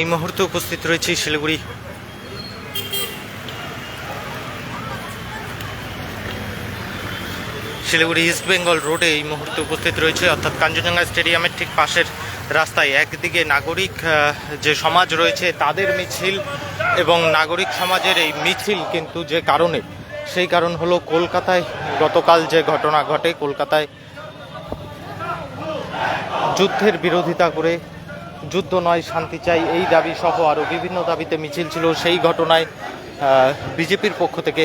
এই মুহূর্তে উপস্থিত রয়েছি শিলিগুড়ি। শিলিগুড়ি ইস্ট বেঙ্গল রোডে এই মুহূর্তে উপস্থিত রয়েছে, অর্থাৎ কাঞ্চনজঙ্ঘা স্টেডিয়ামের ঠিক পাশের রাস্তায়। একদিকে নাগরিক যে সমাজ রয়েছে তাদের মিছিল এবং নাগরিক সমাজের এই মিছিল কিন্তু যে কারণে, সেই কারণ হলো কলকাতায় গতকাল যে ঘটনা ঘটে, কলকাতায় যুদ্ধের বিরোধিতা করে যুদ্ধ নয়, শান্তি চাই, এই দাবি সহ আরও বিভিন্ন দাবিতে মিছিল ছিল। সেই ঘটনায় বিজেপির পক্ষ থেকে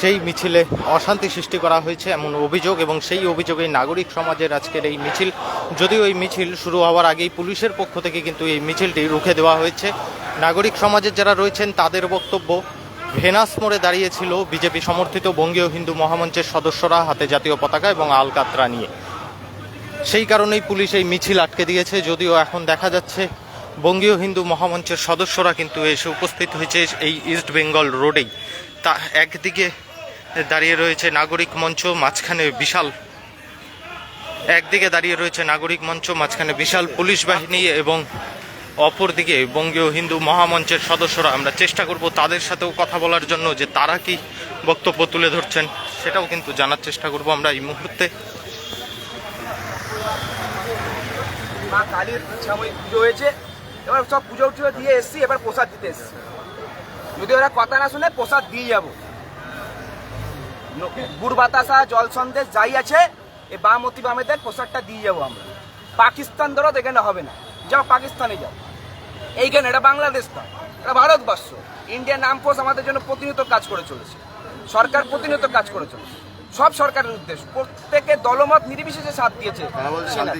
সেই মিছিলে অশান্তি সৃষ্টি করা হয়েছে এমন অভিযোগ এবং সেই অভিযোগে নাগরিক সমাজের আজকের এই মিছিল, যদিও এই মিছিল শুরু হওয়ার আগেই পুলিশের পক্ষ থেকে কিন্তু এই মিছিলটি রুখে দেওয়া হয়েছে। নাগরিক সমাজের যারা রয়েছেন, তাদের বক্তব্য, ভেনাস মোড়ে দাঁড়িয়েছিল বিজেপি সমর্থিত বঙ্গীয় হিন্দু মহামঞ্চের সদস্যরা হাতে জাতীয় পতাকা এবং আলকাতরা নিয়ে। সেই কারণেই পুলিশ এই মিছিল আটকে দিয়েছে। যদিও এখন দেখা যাচ্ছে বঙ্গীয় হিন্দু মহামঞ্চের সদস্যরা কিন্তু এসে উপস্থিত হয়েছে এই ইস্ট বেঙ্গল রোডেই। তা একদিকে দাঁড়িয়ে রয়েছে নাগরিক মঞ্চ, মাঝখানে বিশাল একদিকে দাঁড়িয়ে রয়েছে নাগরিক মঞ্চ, মাঝখানে বিশাল পুলিশ বাহিনী এবং অপরদিকে বঙ্গীয় হিন্দু মহামঞ্চের সদস্যরা। আমরা চেষ্টা করব তাদের সাথেও কথা বলার জন্য যে তারা কি বক্তব্য তুলে ধরছেন, সেটাও কিন্তু জানার চেষ্টা করব আমরা এই মুহূর্তে। মা কালীর সাময়িক পুজো হয়েছে। এবার সব পুজো টুজো দিয়ে এসছি, এবার প্রসাদ দিতে এসছি। যদি ওরা কথা না শুনে প্রসাদ দিয়ে যাব। গুড় বাতাসা, জল সন্দেশ যাই আছে এই বাম অতি বামেদের প্রসাদটা দিয়ে যাব আমরা। পাকিস্তান ধরো এখানে হবে না। যাও পাকিস্তানে যাও। এইখানে এটা বাংলাদেশ না, এটা ভারতবর্ষ। ইন্ডিয়ান আর্ম ফোর্স আমাদের জন্য প্রতিনিয়ত কাজ করে চলেছে। সরকার প্রতিনিয়ত কাজ করে চলেছে। সব সরকারের উদ্দেশ্য। প্রত্যেকে দলমত নির্বিশেষে সাথ দিয়েছে। সেনা।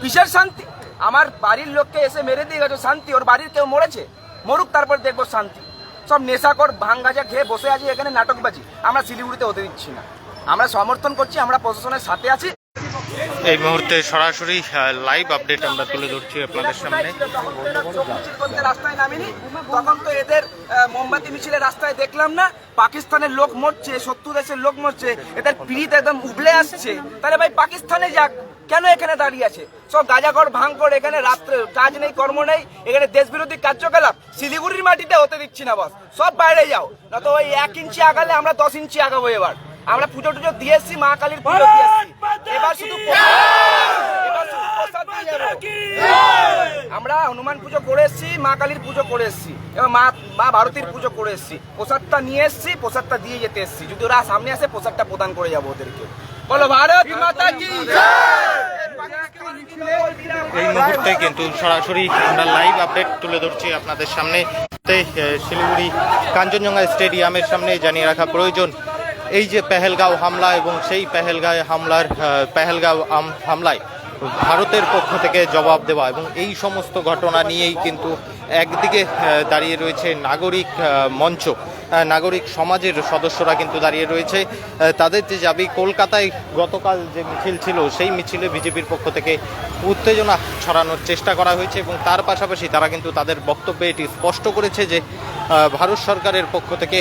কিসের শান্তি আমার বাড়ির লোককে এসে মেরে দিয়ে গেছে শান্তি? ওর বাড়ির কেউ মরেছে? মরুক তারপর দেখব শান্তি। সব নেশাকর ভাঙ্গাজা গাঁজা খেয়ে বসে আছি এখানে নাটকবাজি। আমরা শিলিগুড়িতে হতে দিচ্ছি না। আমরা সমর্থন করছি আমরা প্রশাসনের সাথে আছি। এই মুহূর্তে সরাসরি লাইভ আপডেট আমরা তুলে ধরছি আপনাদের সামনে। রাস্তায় নামিনি। তখন তো এদের মোমবাতি মিছিলে রাস্তায় দেখলাম না। পাকিস্তানের লোক মরছে শত্রু দেশের লোক মরছে। এদের পিড়িত একদম উবলে আসছে। তাহলে ভাই, পাকিস্তানে যাক। কেন এখানে দাঁড়িয়ে আছে? সব গাজাঘর ভাঙকর এখানে রাত্রে কাজ নেই, কর্ম নেই। এখানে দেশ বিরোধী কার্যকলাপ। শিলিগুড়ির মাটিতে হতে দিচ্ছি না বস সব বাইরে যাও। না তো ওই এক ইঞ্চি আগালে আমরা দশ ইঞ্চি আগাবো এবার। আমরা পুজো টুজো দিয়ে মা কালীর পুজো দিয়ে এসছি। এবার শুধু এবার শুধু প্রসাদ দিয়ে যাব। আমরা হনুমান পুজো করে এসেছি মা কালীর পুজো করে এসেছি এবং মা মা ভারতীর পুজো করে এসেছি। প্রসাদটা নিয়ে এসেছি প্রসাদটা দিয়ে যেতে এসেছি। যদি ওরা সামনে আসে প্রসাদটা প্রদান করে যাব ওদেরকে। বলো ভারত মাতা কি এই মুহূর্তে কিন্তু সরাসরি আমরা লাইভ আপডেট তুলে ধরছি আপনাদের সামনে। শিলিগুড়ি কাঞ্চনজঙ্ঘা স্টেডিয়ামের সামনে জানিয়ে রাখা প্রয়োজন। এই যে পেহেলগাঁও হামলা এবং সেই পেহেলগাঁও হামলার পেহেলগাঁও হামলায় ভারতের পক্ষ থেকে জবাব দেওয়া এবং এই সমস্ত ঘটনা নিয়েই কিন্তু একদিকে দাঁড়িয়ে রয়েছে নাগরিক মঞ্চ। নাগরিক সমাজের সদস্যরা কিন্তু দাঁড়িয়ে রয়েছে। তাদের যে দাবি, কলকাতায় গতকাল যে মিছিল ছিল, সেই মিছিলে বিজেপির পক্ষ থেকে উত্তেজনা ছড়ানোর চেষ্টা করা হয়েছে এবং তার পাশাপাশি তারা কিন্তু তাদের বক্তব্যে এটি স্পষ্ট করেছে যে ভারত সরকারের পক্ষ থেকে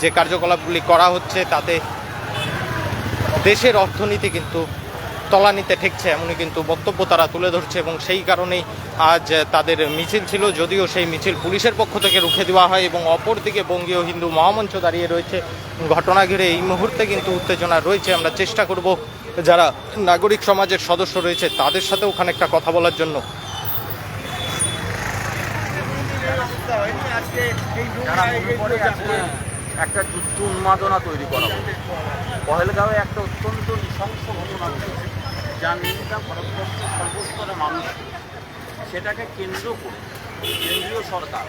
যে কার্যকলাপগুলি করা হচ্ছে তাতে দেশের অর্থনীতি কিন্তু তলানিতে ঠেকছে, এমনই কিন্তু বক্তব্য তারা তুলে ধরছে এবং সেই কারণেই আজ তাদের মিছিল ছিল, যদিও সেই মিছিল পুলিশের পক্ষ থেকে রুখে দেওয়া হয় এবং অপরদিকে বঙ্গীয় হিন্দু মহামঞ্চ দাঁড়িয়ে রয়েছে। ঘটনা ঘিরে এই মুহূর্তে কিন্তু উত্তেজনা রয়েছে, আমরা চেষ্টা করব যারা নাগরিক সমাজের সদস্য রয়েছে তাদের সাথেও খানিকটা কথা বলার জন্য। আজকে একটা যুদ্ধ উন্মাদনা তৈরি করা পহেলগাঁওয়ে একটা অত্যন্ত নৃশংস ঘটনা ঘটেছে যার নিন্দা ভারতবর্ষের সর্বস্তরে মানুষ সেটাকে কেন্দ্র করে কেন্দ্রীয় সরকার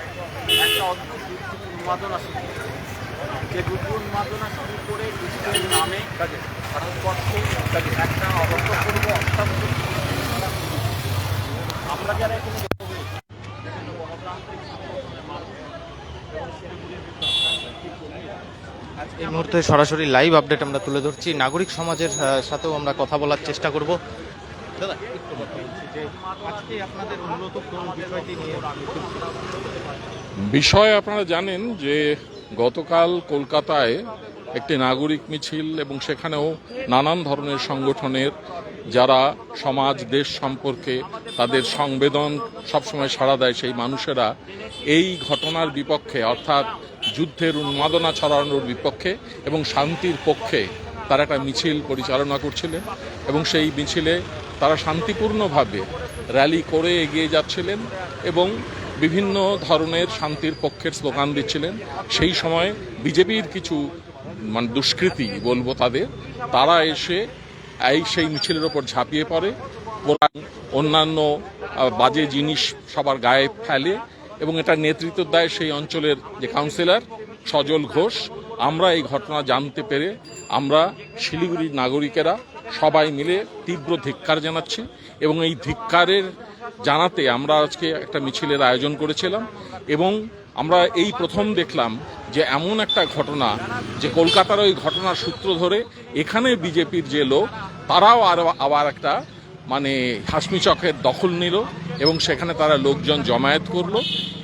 একটা অদ্ভুত যুদ্ধ উন্মাদনা শুরু যে যুদ্ধ উন্মাদনা শুরু করে যুদ্ধের নামে ভারতবর্ষে একটা অভূতপূর্ব অত্যাধুনিক আমরা যারা এখানে বিভিন্ন গণতান্ত্রিক সংগঠনের মাধ্যমে এই মুহূর্তে সরাসরি লাইভ আপডেট আমরা তুলে ধরছি। নাগরিক সমাজের সাথেও আমরা কথা বলার চেষ্টা করব। বিষয় আপনারা জানেন যে গতকাল কলকাতায় একটি নাগরিক মিছিল এবং সেখানেও নানান ধরনের সংগঠনের যারা সমাজ, দেশ সম্পর্কে তাদের সংবেদন সবসময় সাড়া দেয় সেই মানুষেরা এই ঘটনার বিপক্ষে, অর্থাৎ যুদ্ধের উন্মাদনা ছড়ানোর বিপক্ষে এবং শান্তির পক্ষে তারা একটা মিছিল পরিচালনা করছিলেন এবং সেই মিছিলে তারা শান্তিপূর্ণভাবে র্যালি করে এগিয়ে যাচ্ছিলেন এবং বিভিন্ন ধরনের শান্তির পক্ষের স্লোগান দিচ্ছিলেন। সেই সময় বিজেপির কিছু মানে দুষ্কৃতী বলব তাদের, তারা এসে এই সেই মিছিলের ওপর ঝাঁপিয়ে পড়ে অন্যান্য বাজে জিনিস সবার গায়ে ফেলে এবং এটা নেতৃত্ব দেয় সেই অঞ্চলের যে কাউন্সিলর সজল ঘোষ। আমরা এই ঘটনা জানতে পেরে আমরা শিলিগুড়ির নাগরিকেরা সবাই মিলে তীব্র ধিক্কার জানাচ্ছি এবং এই ধিক্কারের জানাতে আমরা আজকে একটা মিছিলের আয়োজন করেছিলাম এবং আমরা এই প্রথম দেখলাম যে এমন একটা ঘটনা যে কলকাতার ওই ঘটনার সূত্র ধরে এখানে বিজেপির যে লোক, তারাও আরও আবার একটা মানে হাসমি চকের দখল নিল এবং সেখানে তারা লোকজন জমায়েত করল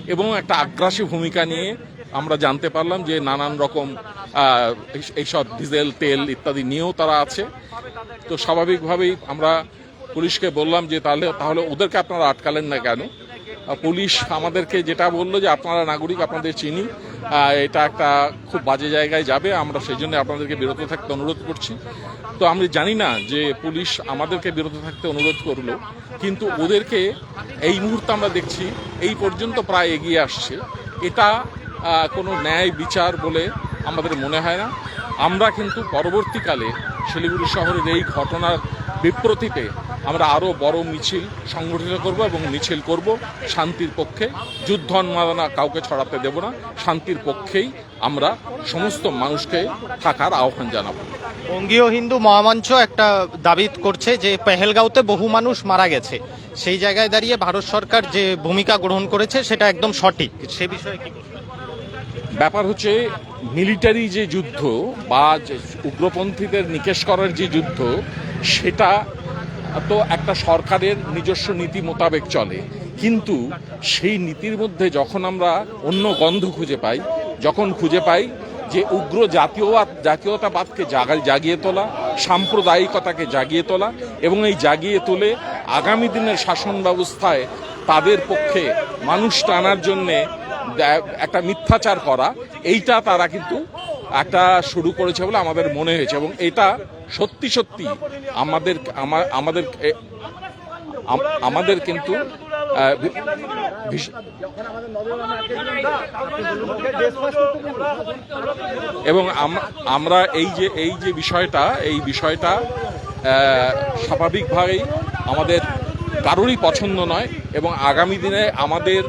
এবং একটা আগ্রাসী ভূমিকা নিয়ে আমরা জানতে পারলাম যে নানান রকম এই- এইসব ডিজেল, তেল ইত্যাদি নিয়েও তারা আছে। তো স্বাভাবিকভাবেই আমরা পুলিশকে বললাম যে তাহলে তাহলে ওদেরকে আপনারা আটকালেন না কেন? পুলিশ আমাদেরকে যেটা বলল যে আপনারা নাগরিক, আপনাদের চিনি এটা একটা খুব বাজে জায়গায় যাবে, আমরা সেই জন্য আপনাদেরকে বিরত থাকতে অনুরোধ করছি। তো আমি জানি না যে পুলিশ আমাদেরকে বিরত থাকতে অনুরোধ করল, কিন্তু ওদেরকে এই মুহূর্তে আমরা দেখছি, এই পর্যন্ত প্রায় এগিয়ে আসছে। এটা কোনো ন্যায় বিচার বলে আমাদের মনে হয় না। আমরা কিন্তু পরবর্তীকালে শিলিগুড়ি শহরের এই ঘটনার বিপ্রতিতে আমরা আরও বড় মিছিল সংগঠিত করব এবং মিছিল করব শান্তির পক্ষে। যুদ্ধ উন্মাদনা কাউকে ছড়াতে দেব না। শান্তির পক্ষেই আমরা সমস্ত মানুষকে থাকার আহ্বান জানাব। বঙ্গীয় হিন্দু মহামঞ্চ একটা দাবি করছে যে পেহেলগাঁওতে বহু মানুষ মারা গেছে। সেই জায়গায় দাঁড়িয়ে ভারত সরকার যে ভূমিকা গ্রহণ করেছে সেটা একদম সঠিক। সে বিষয়ে কি ব্যাপার হচ্ছে মিলিটারি যে যুদ্ধ বা উগ্রপন্থীদের নিকেশ করার যে যুদ্ধ সেটা তো একটা সরকারের নিজস্ব নীতি মোতাবেক চলে। কিন্তু সেই নীতির মধ্যে যখন আমরা অন্য গন্ধ খুঁজে পাই, যখন খুঁজে পাই যে উগ্র জাতীয়বাদ জাতীয়তাবাদকে জাগা- জাগিয়ে তোলা, সাম্প্রদায়িকতাকে জাগিয়ে তোলা এবং এই জাগিয়ে তুলে আগামী দিনের শাসন ব্যবস্থায় তাদের পক্ষে মানুষ টানার জন্যে একটা মিথ্যাচার করা, এইটা তারা কিন্তু একটা শুরু করেছে বলে আমাদের মনে হয়েছে এবং এটা সত্যি সত্যি, আমাদের আমা- আমাদের আমাদের কিন্তু এবং আমরা এই যে এই যে বিষয়টা, এই বিষয়টা স্বাভাবিকভাবেই আমাদের কারোরই পছন্দ নয় এবং আগামী দিনে আমাদের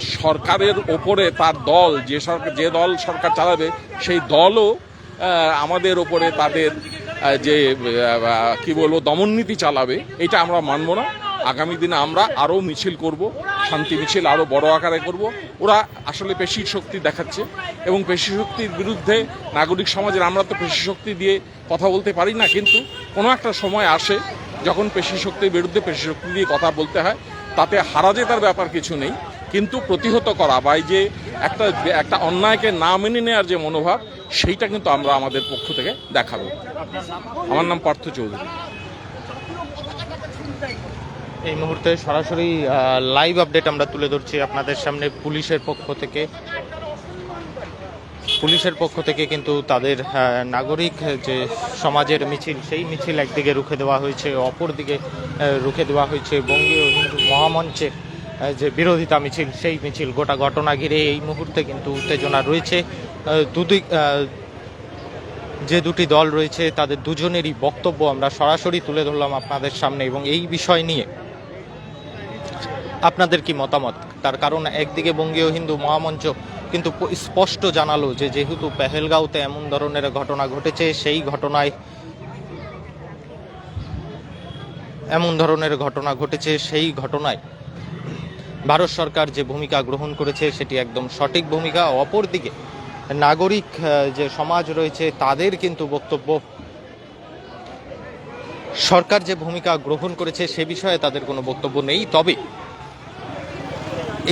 সরকারের ওপরে তার দল, যে সরকার, যে দল সরকার চালাবে, সেই দলও আমাদের ওপরে তাদের যে কি বলব দমননীতি চালাবে, এটা আমরা মানব না। আগামী দিনে আমরা আরও মিছিল করব, শান্তি মিছিল আরও বড় আকারে করব। ওরা আসলে পেশি শক্তি দেখাচ্ছে এবং পেশি শক্তির বিরুদ্ধে নাগরিক সমাজের, আমরা তো পেশি শক্তি দিয়ে কথা বলতে পারি না, কিন্তু কোনো একটা সময় আসে যখন পেশি শক্তির বিরুদ্ধে পেশি শক্তি দিয়ে কথা বলতে হয়, তাতে হারা জেতার ব্যাপার কিছু নেই। কিন্তু প্রতিহত করা বা যে একটা একটা অন্যায়কে না মেনে নেওয়ার যে মনোভাব, সেইটা কিন্তু আমরা আমাদের পক্ষ থেকে দেখাবো। আমার নাম পার্থ চৌধুরী। এই মুহূর্তে সরাসরি লাইভ আপডেট আমরা তুলে ধরছি আপনাদের সামনে পুলিশের পক্ষ থেকে। পুলিশের পক্ষ থেকে কিন্তু তাদের নাগরিক যে সমাজের মিছিল, সেই মিছিল একদিকে রুখে দেওয়া হয়েছে, অপরদিকে রুখে দেওয়া হয়েছে বঙ্গীয় হিন্দু মহামঞ্চের যে বিরোধিতা মিছিল, সেই মিছিল গোটা ঘটনা ঘিরে এই মুহূর্তে কিন্তু উত্তেজনা রয়েছে। দুদিক যে দুটি দল রয়েছে, তাদের দুজনেরই বক্তব্য আমরা সরাসরি তুলে ধরলাম আপনাদের সামনে এবং এই বিষয় নিয়ে আপনাদের কি মতামত? তার কারণ একদিকে বঙ্গীয় হিন্দু মহামঞ্চ কিন্তু স্পষ্ট জানালো যে যেহেতু পেহেলগাঁওতে এমন ধরনের ঘটনা ঘটেছে, সেই ঘটনায় এমন ধরনের ঘটনা ঘটেছে, সেই ঘটনায় ভারত সরকার যে ভূমিকা গ্রহণ করেছে, সেটি একদম সঠিক ভূমিকা। অপরদিকে, নাগরিক যে সমাজ রয়েছে, তাদের কিন্তু বক্তব্য, সরকার যে ভূমিকা গ্রহণ করেছে, সে বিষয়ে তাদের কোনো বক্তব্য নেই। তবে,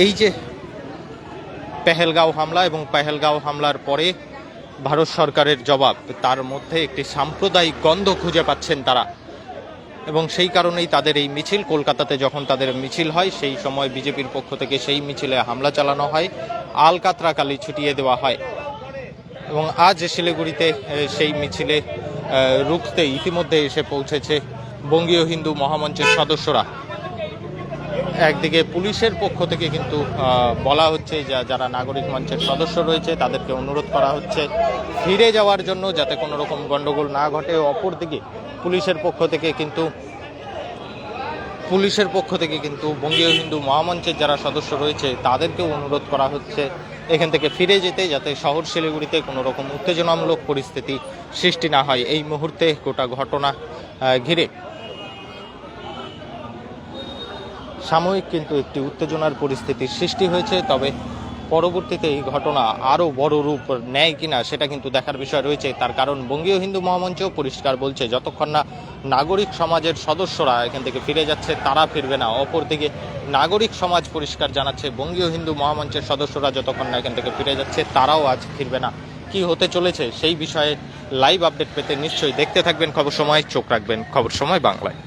এই যে পেহেলগাঁও হামলা এবং পেহেলগাঁও হামলার পরে ভারত সরকারের জবাব, তার মধ্যে একটি সাম্প্রদায়িক গন্ধ খুঁজে পাচ্ছেন তারা। এবং সেই কারণেই তাদের এই মিছিল। কলকাতাতে যখন তাদের মিছিল হয়, সেই সময় বিজেপির পক্ষ থেকে সেই মিছিলে হামলা চালানো হয়। আলকাতরা কালি ছুটিয়ে দেওয়া হয়। এবং আজ শিলিগুড়িতে সেই মিছিলে রুখতে ইতিমধ্যে এসে পৌঁছেছে বঙ্গীয় হিন্দু মহামঞ্চের সদস্যরা। একদিকে পুলিশের পক্ষ থেকে কিন্তু বলা হচ্ছে যা, যারা নাগরিক মঞ্চের সদস্য রয়েছে, তাদেরকে অনুরোধ করা হচ্ছে ফিরে যাওয়ার জন্য যাতে কোনো রকম গণ্ডগোল না ঘটে। অপরদিকে পুলিশের পক্ষ থেকে কিন্তু পুলিশের পক্ষ থেকে কিন্তু বঙ্গীয় হিন্দু মহামঞ্চের যারা সদস্য রয়েছে তাদেরকেও অনুরোধ করা হচ্ছে এখান থেকে ফিরে যেতে যাতে শহর শিলিগুড়িতে কোনো রকম উত্তেজনামূলক পরিস্থিতি সৃষ্টি না হয়। এই মুহূর্তে গোটা ঘটনা ঘিরে। সাময়িক কিন্তু একটি উত্তেজনার পরিস্থিতির সৃষ্টি হয়েছে, তবে পরবর্তীতে এই ঘটনা আরও বড় রূপ নেয় কিনা সেটা কিন্তু দেখার বিষয় রয়েছে। তার কারণ বঙ্গীয় হিন্দু মহামঞ্চ পরিষ্কার বলছে, যতক্ষণ না নাগরিক সমাজের সদস্যরা এখান থেকে ফিরে যাচ্ছে, তারা ফিরবে না। অপরদিকে নাগরিক সমাজ পরিষ্কার জানাচ্ছে, বঙ্গীয় হিন্দু মহামঞ্চের সদস্যরা যতক্ষণ না এখান থেকে ফিরে যাচ্ছে, তারাও আজ ফিরবে না। কি হতে চলেছে সেই বিষয়ে লাইভ আপডেট পেতে নিশ্চয়ই দেখতে থাকবেন খবর সময়, চোখ রাখবেন খবর সময় বাংলায়।